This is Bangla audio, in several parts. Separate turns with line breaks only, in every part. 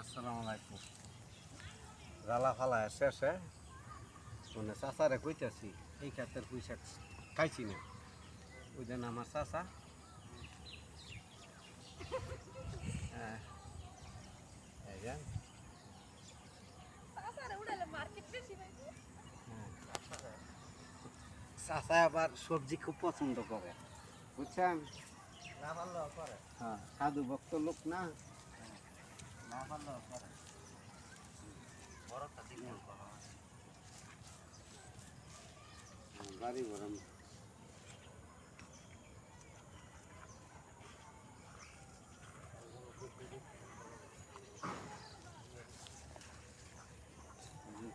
আসসালামু আলাইকুম। জ্বালা ফালা শেষে মানে চাচারে কইতাছি এই ক্ষেত্রে পয়সা খাইছি না। ওই জন্য আমার চাচা। হ্যাঁ।
পাইছে
হ্যাঁ। আবার সবজি খুব পছন্দ করে। বুঝছেন? হ্যাঁ সাধু ভক্ত লোক না। বাড়ি গরম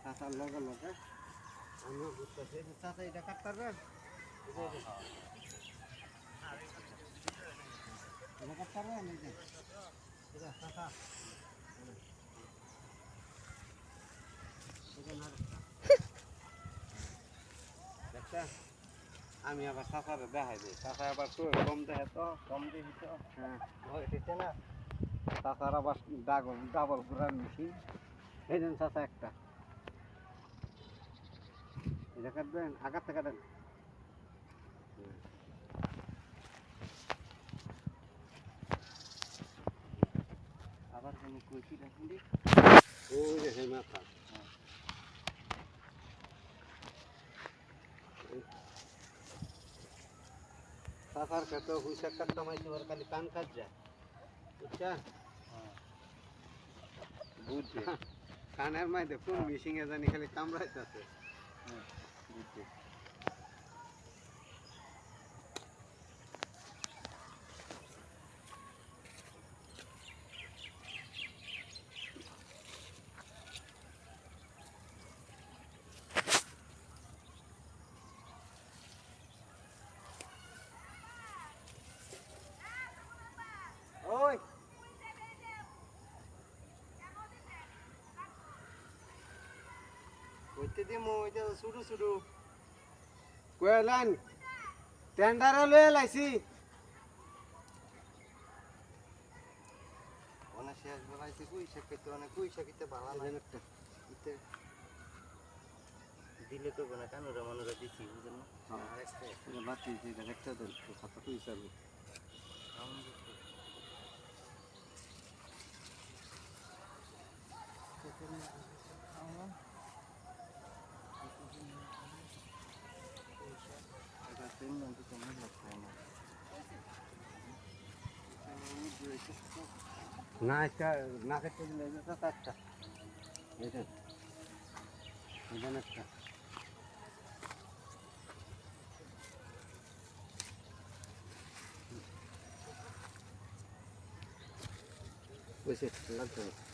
চাচার লগে লগে আমিও বুঝতেছি যে এটা কাটতে এটা কাটতে পারবেন এই যে এটা চাচা এটা না দেখছেন আমি আবার চাচারে দেখাই দিই। চাচা আবার তো কম দেখে তো
কম দিবি তো।
হ্যাঁ।
ভয় না।
চাচার আবার ডাবল ডাবল ঘোরার মেশিন। এই দেন চাচা একটা। কাটবেন আগার থেকে হুম।
আবার কোনো কইছি রাখুন দি?
ওই মাথা চাচার খেতে পয়সা কাটতে মাইছে ওর খালি কান কাট যায়। বুঝছেন? বুঝছি। কানের মাইতে কোন মিশিংয়ে জানি খালি কামড়াইতেছে। বুঝছি।
কইতে দিমু ওইটা শুরু শুরু
কইলেন টেন্ডারে লয়ে লাইছি।
অনেক শেষ বেলাইছে কুই শেখাইতে অনেক কুই শেখাইতে ভালো দিতে দিলে তো না কানুরা মানুরা দিছি বুঝলেন না?
বাতি একটা। দেন কত পয়সা
এটা তিন মন্ত্রী তো মনে লাগছে না
না একটা না খেতে তো একটা এটা একটা। ওই লাগবে।